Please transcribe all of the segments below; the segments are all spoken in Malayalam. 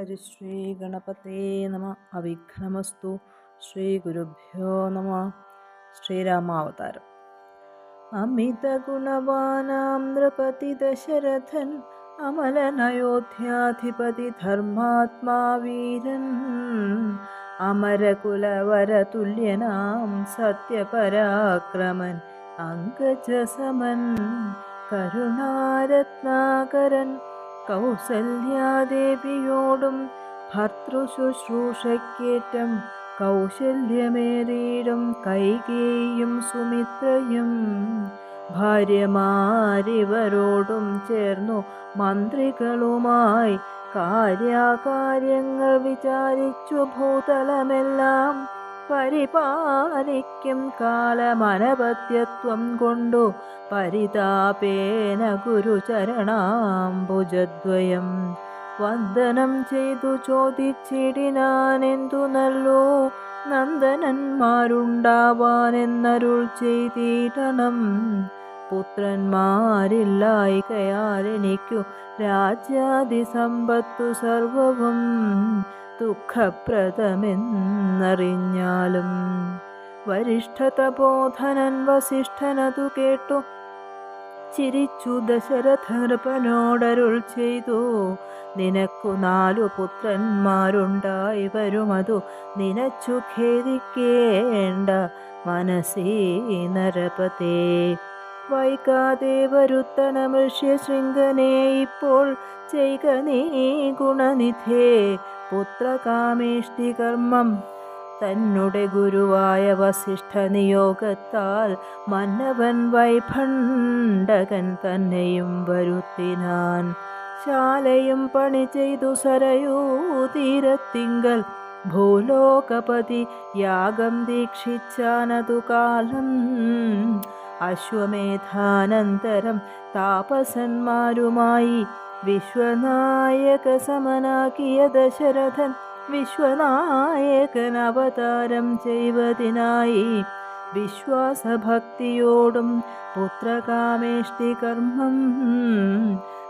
ഹരിശ്രീ ഗണപതേ നമ. അവിഘ്നമസ്തു. ശ്രീ ഗുരുഭ്യോ നമ. ശ്രീരാമാവതാരം. അമിത ഗുണവാനാം നൃപതി ദശരഥൻ അമലനയോധ്യാധിപതി ധർമാത്മാ വീരൻ അമരകുലവരതുല്യനാം സത്യപരാക്രമൻ അങ്കജസമൻ കരുണാരത്നാകരൻ കൗസല്യാദേവിയോടും ഭർത്തൃശുശ്രൂഷയ്ക്കേറ്റം കൗശല്യമേറിയിടും കൈകേയും സുമിത്രയും. ഭാര്യമാരിവരോടും ചേർന്നു മന്ത്രികളുമായി കാര്യാകാര്യങ്ങൾ വിചാരിച്ചു ഭൂതലമെല്ലാം പരിപാലിക്കും കാലമനപത്യത്വം കൊണ്ടു പരിതാപേന ഗുരുചരണാംബുജദ്വയം. വന്ദനം ചെയ്തു ചോദിച്ചിടിനാനെന്തു നല്ലോ? നന്ദനന്മാരുണ്ടാവാനെന്നരുൾ ചെയ്തിടണം. പുത്രന്മാരില്ലായികയാൽ എനിക്കു രാജ്യാതിസമ്പത്തു സർവവും. ദുഃഖപ്രദമെന്നറിഞ്ഞാലും വരിഷ്ഠതബോധനൻ വസിഷ്ഠനതു കേട്ടു. ചിരിച്ചു ദശരഥനൃപനോടരുൾ ചെയ്തു. നിനക്കു നാലു പുത്രന്മാരുണ്ടായി വരുമതു നിനച്ചു ഖേദിക്കേണ്ട മനസ്സീ നരപതേ. വൈകാതെ വരുത്തന മൃഷ്യശൃംഗനെ ഇപ്പോൾ ചെയ്ക നീ ഗുണനിധേ. പുത്രകാമേഷ്ടി കർമ്മം തന്നെ ഗുരുവായ വസിഷ്ഠ നിയോഗത്താൽ മന്നവൻ വൈഭണ്ഡകൻ തന്നെയും വരുത്തിനാൻ. ശാലയും പണി ചെയ്തു സരയൂ തീരത്തിങ്കൽ. ഭൂലോകപതി യാഗം ദീക്ഷിച്ചാനതു കാലം. അശ്വമേധാനന്തരം താപസന്മാരുമായി വിശ്വനായക സമനാക്കിയ ദശരഥൻ വിശ്വനായകൻ അവതാരം ചെയ്വതിനായി വിശ്വാസഭക്തിയോടും പുത്രകാമേഷ്ടി കർമ്മം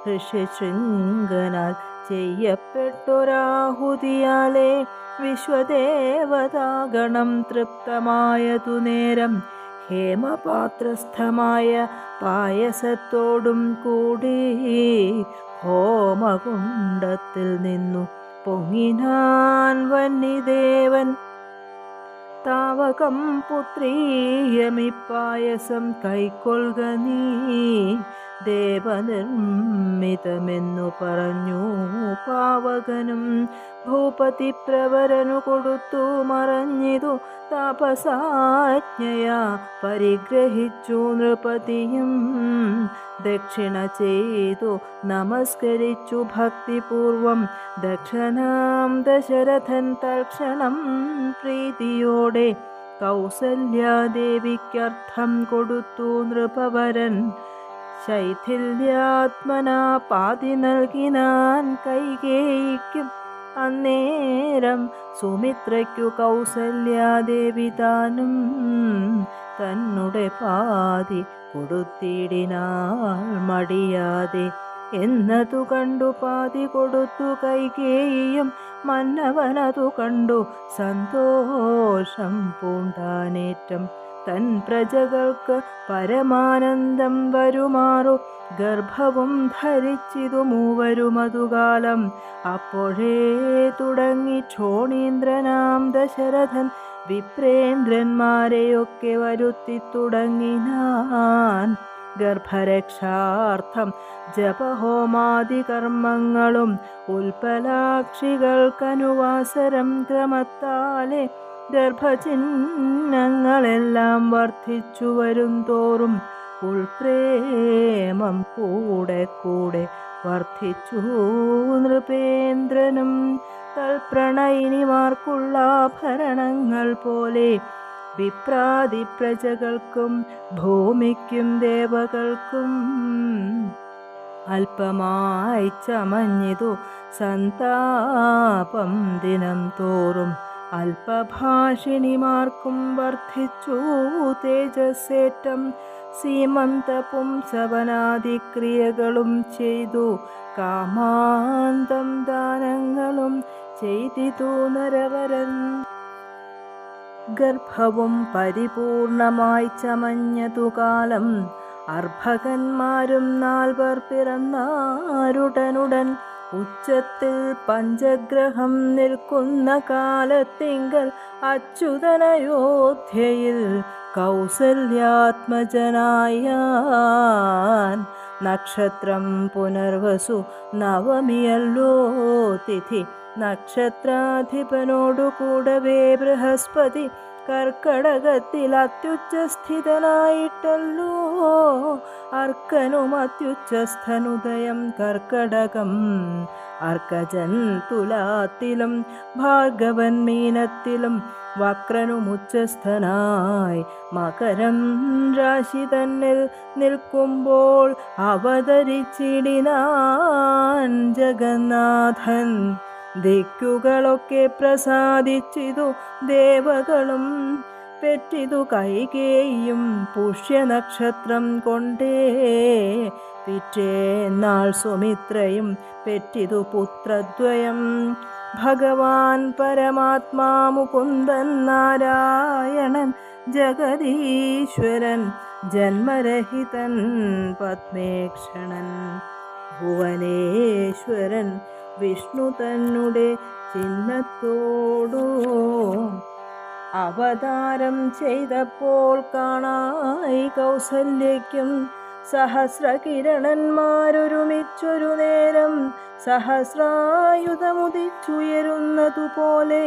ഋഷ്യശൃംഗനാൽ ചെയ്യപ്പെട്ടൊരാഹുതിയാലേ വിശ്വദേവതാഗണം തൃപ്തമായതു നേരം ഹേമപാത്രസ്ഥമായ പായസത്തോടും കൂടി ഹോമകുണ്ടത്തിൽ നിന്നു പൊങ്ങിനാൻ വന്നിദേവൻ. താവകം പുത്രീയമിപ്പായസം കൈക്കൊള്ളുക നീ. ദേവനിർമ്മിതമെന്നു പറഞ്ഞു. പാവകനും ഭൂപതി പ്രവരനു കൊടുത്തു. മറഞ്ഞിതു തപസാജ്ഞയ. പരിഗ്രഹിച്ചു നൃപതിയും ദക്ഷിണ ചെയ്തു. നമസ്കരിച്ചു ഭക്തിപൂർവം. ദക്ഷനാം ദശരഥൻ തൽക്ഷണം പ്രീതിയോടെ കൗസല്യാദേവിക്കർത്ഥം കൊടുത്തു. നൃപവരൻ ശൈഥില്യാത്മനാ പാതി നൽകിനാൻ കൈകേയിക്കും. അന്നേരം സുമിത്രയ്ക്കു കൗസല്യാദേവി താനും തന്നുടെ പാതി കൊടുത്തിടിനാൾ മടിയാതെ. എന്നതു കണ്ടു പാതി കൊടുത്തു കൈകേയും മന്നവനതു കണ്ടു സന്തോഷം പൂണ്ടാനേറ്റം. തൻ പ്രജകൾക്ക് പരമാനന്ദം വരുമാറു. ഗർഭവും ധരിച്ചിതു മൂവരുമതുകാലം. അപ്പോഴേ തുടങ്ങി ക്ഷോണീന്ദ്രനാം ദശരഥൻ. വിപ്രേന്ദ്രന്മാരെയൊക്കെ വരുത്തി തുടങ്ങിനാൻ ഗർഭരക്ഷാർത്ഥം ജപഹോമാദി കർമ്മങ്ങളും ഉൽപ്പലാക്ഷികൾക്കനുവാസരം ക്രമത്താലെ ഗർഭചിഹ്നങ്ങളെല്ലാം വർദ്ധിച്ചു വരും തോറും ഉൾപ്രേമം കൂടെ കൂടെ വർദ്ധിച്ചു. നൃപേന്ദ്രനും തൽപ്രണയിനിമാർക്കുള്ള ആഭരണങ്ങൾ പോലെ വിപ്രാതി പ്രജകൾക്കും ഭൂമിക്കും ദേവകൾക്കും അല്പമായി ചമഞ്ഞിതു സന്താപം ദിനം തോറും അല്പഭാഷിണിമാർക്കും വർദ്ധിച്ചു തേജസ്സേറ്റം. സീമന്ത പുംസവനാദിക്രിയകളും ചെയ്തു. കാമാന്തം ദാനങ്ങളും ചെയ്തിതു നരവരൻ. ഗർഭവും പരിപൂർണമായി ചമഞ്ഞതു കാലം. അർഭകന്മാരും നാൽവർ പിറന്നാരുടനുടൻ ഉച്ചത്തിൽ പഞ്ചഗ്രഹം നിൽക്കുന്ന കാലത്തിങ്കൽ അച്യുതനയോധ്യയിൽ കൗസല്യാത്മജനായ നക്ഷത്രം പുനർവസു നവമിയല്ലോ തിഥി. നക്ഷത്രാധിപനോടു കൂടവേ ബൃഹസ്പതി കർക്കടകത്തിൽ അത്യുച്ചസ്ഥിതനായിട്ടല്ലോ. അർക്കനും അത്യുച്ചസ്ഥനുദയം കർക്കടകം. അർക്കജൻ തുലാത്തിലും ഭാർഗവൻ മീനത്തിലും വക്രനും ഉച്ചസ്ഥനായി. മകരം രാശി തന്നിൽ നിൽക്കുമ്പോൾ അവതരിച്ചിടിനാൻ ജഗന്നാഥൻ ദിക്കുകളൊക്കെ പ്രസാദിച്ചിതു ദേവകളും പെറ്റിതു കൈകേയും പുഷ്യനക്ഷത്രം കൊണ്ടേ. പിറ്റേന്നാൾ സുമിത്രയും പെറ്റിതു പുത്രദ്വയം ഭഗവാൻ പരമാത്മാ മുകുന്ദൻ നാരായണൻ ജഗദീശ്വരൻ ജന്മരഹിതൻ പത്മേക്ഷണൻ ഭുവനേശ്വരൻ വിഷ്ണു തന്നുടെ ചിഹ്നത്തോടു? അവതാരം ചെയ്തപ്പോൾ കാണായി കൗസല്യയ്ക്കും സഹസ്രകിരണന്മാരൊരുമിച്ചൊരു നേരം സഹസ്രായുധമുദിച്ചുയരുന്നതുപോലെ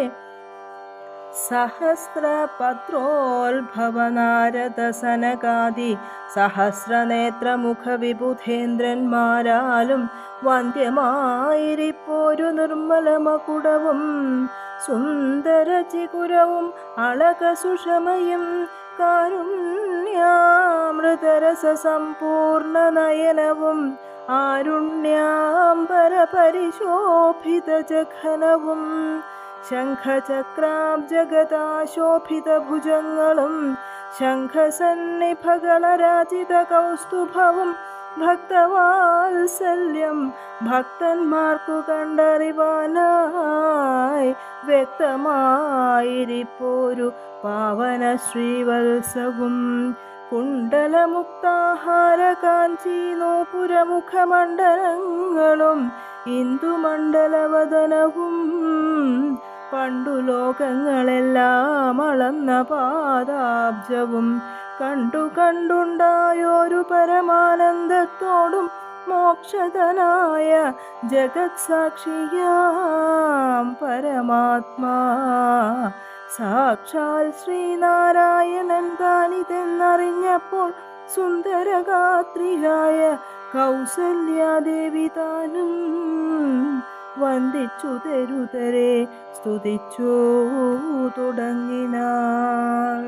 സഹസ്രപത്രോത്ഭവനാരദസനകാദി സഹസ്രനേത്രമുഖവിബുധേന്ദ്രന്മാരാലും വന്ധ്യമായിരിപ്പോരു നിർമ്മലമകുടവും. സുന്ദരചികുരവും അളകസുഷമയും പരിശോഭിത സമ്പൂർണ നയനവും ആരുണ്യാംബര പരിശോഭിത ജഘനവും ശംഖചക്രാബ്ജഗതാശോഭിത ഭുജങ്ങളും ശംഖസന്നിഭകളരാജിത കൗസ്തുഭവും ഭക്തവാത്സല്യം ഭക്തന്മാർക്കു കണ്ടറിവാനായി വ്യക്തമായിരിപ്പോരു പാവന ശ്രീവത്സവും കുണ്ടലമുക്താഹാര കാഞ്ചി നോപുരമുഖമണ്ഡലങ്ങളും ഇന്ദുമണ്ഡലവദനവും പണ്ടു ലോകങ്ങളെല്ലാം അളന്ന പാദാബ്ജവും കണ്ടു കണ്ടുണ്ടായൊരു പരമാനന്ദത്തോടും മോക്ഷതനായ ജഗത് സാക്ഷിയാം പരമാത്മാ. സാക്ഷാൽ ശ്രീനാരായണൻ താനിതെന്നറിഞ്ഞപ്പോൾ സുന്ദരഗാത്രിയായ കൗസല്യാദേവി താനും വന്ദിച്ചു തരുതരെ സ്തുതിച്ചു തുടങ്ങിനാൾ.